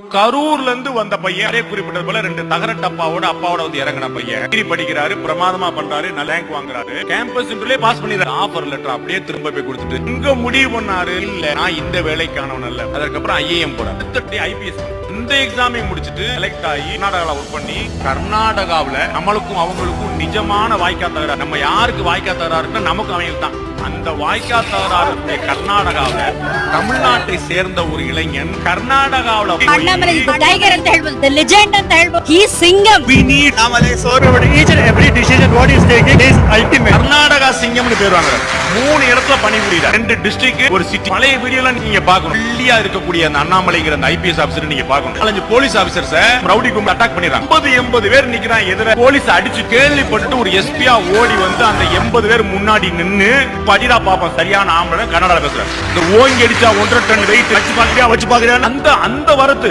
கரூர்ல இருந்து வந்த பையன் அதே குறிப்பிட்டது போல ரெண்டு தகர டப்பாவோட அப்பாவோட வந்து இறங்கின பையன். டிகிரி படிக்கிறாரு பிரமாதமா பண்றாரு நல்ல ரேங்க் வாங்குறாரு. கேம்பஸ் இன்டர்வியூலே பாஸ் பண்ணிடுறாரு. ஆஃபர் லெட்டர் அப்படியே திரும்ப போய் கொடுத்துட்டு இங்க முடிவு பண்ணாரு. இல்ல நான் இந்த வேலைக்கானவன் அல்ல. அதுக்கப்புறம் ஐஏஎம் போறேன் ஐபிஎஸ் இந்த எக்ஸாமையும் முடிச்சுட்டு செலக்ட் ஆகி கர்நாடகாவில் ஒர்க் பண்ணி கர்நாடகாவில் நம்மளுக்கும் அவங்களுக்கும் நிஜமான வாய்க்கா தகராறு. நம்ம யாருக்கு வாய்க்கா தகராறு இருக்குன்னா நமக்கும் அவங்களுக்கு தான். அந்த வாய்க்கா தகராறு இருக்கிற கர்நாடகாவுல தமிழ்நாட்டை சேர்ந்த ஒரு இளைஞன் கர்நாடகாவுல போய் ಅಣ್ಣಾಮಲೈ ಟೈಗರ್ ಅಂತ ಹೇಳ್ಬೋದು ದ ಲೆಜೆಂಡ್ ಅಂತ ಹೇಳ್ಬೋದು ಈ Singam we need Namale sir, each and every decision what is taking is ultimate. சிங்கம்னு பேர் வாங்குறாரு. மூணு இடத்துல பணிபுரியுறாரு ரெண்டு டிஸ்ட்ரிக்ட் ஒரு சிட்டி பழைய வீடியோல நீங்க பார்க்கணும். வெள்ளியா இருக்கக்கூடிய அந்த அண்ணாமலைங்கிற அந்த ஐபிஎஸ் ஆபீசர் நீங்க பார்க்கணும். நாலஞ்சு போலீஸ் ஆபீசர்ஸ் ரவுடி கும்பல் அட்டாக் பண்ணிடுறாங்க. ஐம்பது எண்பது பேர் நிக்கிறான் எதிர போலீஸ் அடிச்சு கேள்விப்பட்டு ஒரு எஸ்பியா ஓடி வந்து அந்த எண்பது பேர் முன்னாடி நின்னு படிடா பாப்போம் சரியான ஆம்பளை கன்னடால பேசுறேன் இந்த ஓங்கி அடிச்சா ஒன்றரை டன் வெயிட் வச்சு பாக்குறியா வச்சு பாக்குறியா அந்த அந்த வரத்து.